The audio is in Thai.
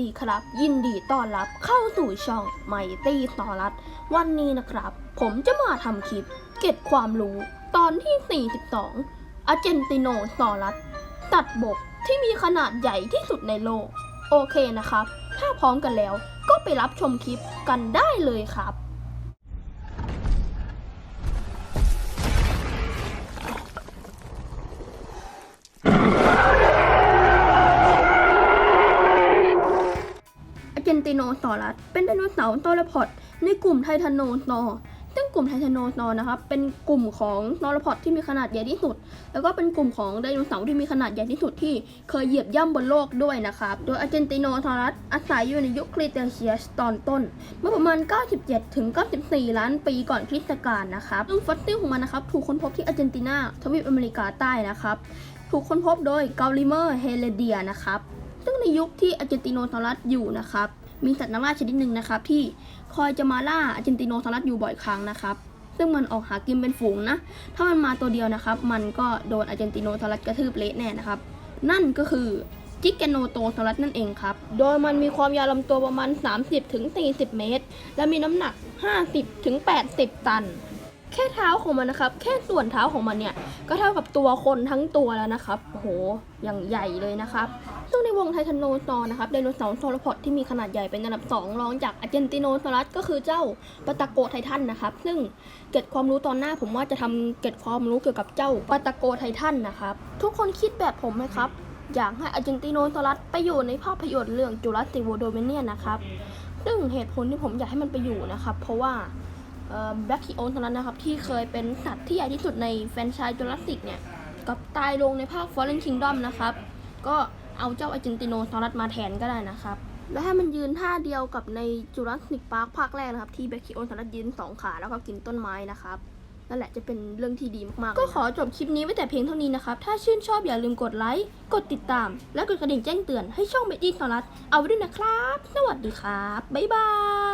ดีครับ ยินดีต้อนรับเข้าสู่ช่องไมตี้สอรัสวันนี้นะครับ ผมจะมาทำคลิป เก็บความรู้ตอนที่ 42อาเจนติโนตอรัสตัดบกที่มีขนาดใหญ่ที่สุดในโลก โอเคนะครับ ถ้าพร้อมกันแล้วก็ไปรับชมคลิปกันได้เลยครับ เจนติโนซอรัสเป็นไดโนเสาร์โตรพอดในกลุ่มไททานโนซอร์ซึ่งกลุ่มไททานโนซอร์นะครับเป็นกลุ่มของนอรพอดที่มีขนาดใหญ่ที่สุด แล้วก็เป็นกลุ่มของไดโนเสาร์ที่มีขนาดใหญ่ที่สุดที่เคยเหยียบย่ำบนโลกด้วยนะครับ โดยอาร์เจนติโนซอรัสอาศัยอยู่ในยุคคริเตเชียสตอนต้น เมื่อประมาณ 97 ถึง 94 ล้านปีก่อนคริสตกาลนะครับซึ่งฟอสซิลของมันนะครับถูกค้นพบที่อาร์เจนตินาทวีปอเมริกาใต้นะครับถูกค้นพบโดยเกาลิเมอร์เฮเลเดียนะครับ ซึ่งในยุคที่อาร์เจนติโนซอรัสอยู่นะครับ มีสัตว์นักล่าชนิดหนึ่งนะครับ ที่คอยจะมาล่าอาร์เจนติโนซอรัสอยู่บ่อยครั้งนะครับ ซึ่งมันออกหากินเป็นฝูงนะ ถ้ามันมาตัวเดียวนะครับ มันก็โดนอาร์เจนติโนซอรัสกระทืบเละแน่นะครับ นั่นก็คือจิกแกโนโตซอรัสนั่นเองครับ โดยมันมีความยาวลำตัวประมาณ 30-40 เมตร และมีน้ำหนัก 50-80 ตัน แค่เท้าของมันนะครับ แค่ส่วนเท้าของมันเนี่ย ก็เท่ากับตัวคนทั้งตัวแล้วนะครับโหอย่างใหญ่เลยนะครับซึ่ง วงไททานโนซอร์นะครับไดโนเสาร์โซลพอดที่มีขนาดใหญ่เป็นอันดับ 2 รองจากอาร์เจนติโนซอรัสก็คือเจ้าปาตาโกไททันนะครับ ซึ่งเกร็ดความรู้ตอนหน้าผมว่าจะทำเกร็ดความรู้เกี่ยวกับเจ้าปาตาโกไททันนะครับ ทุกคนคิดแบบผมไหมครับ อยากให้อาร์เจนติโนซอรัสไปอยู่ในภาพยนตร์เรื่องจูราสสิกโวโดเมเนียนะครับ ซึ่งเหตุผลที่ผมอยากให้มันไปอยู่นะครับ เพราะว่าแบล็กคีโอนเท่านั้นนะครับที่เคยเป็นสัตว์ที่ใหญ่ที่สุดในแฟรนไชส์จูราสสิกเนี่ยกับตายลงในภาค Fallen Kingdom นะครับ ก็ เอาเจ้าอาร์เจนติโนซอรัสมาแทนก็ได้นะครับ และให้มันยืนท่าเดียวกับในจูราสสิกพาร์คภาคแรกนะครับ ที่แบคิโอนซอรัสยืนสองขาแล้วก็กินต้นไม้นะครับนั่นแหละจะเป็นเรื่องที่ดีมากๆ ก็ขอจบคลิปนี้ไว้แต่เพียงเท่านี้นะครับ ถ้าชื่นชอบอย่าลืมกดไลค์ กดติดตาม และกดกระดิ่งแจ้งเตือนให้ช่องเบดดี้ซอรัสเอาไว้ด้วยนะครับ สวัสดีครับ บ๊ายบาย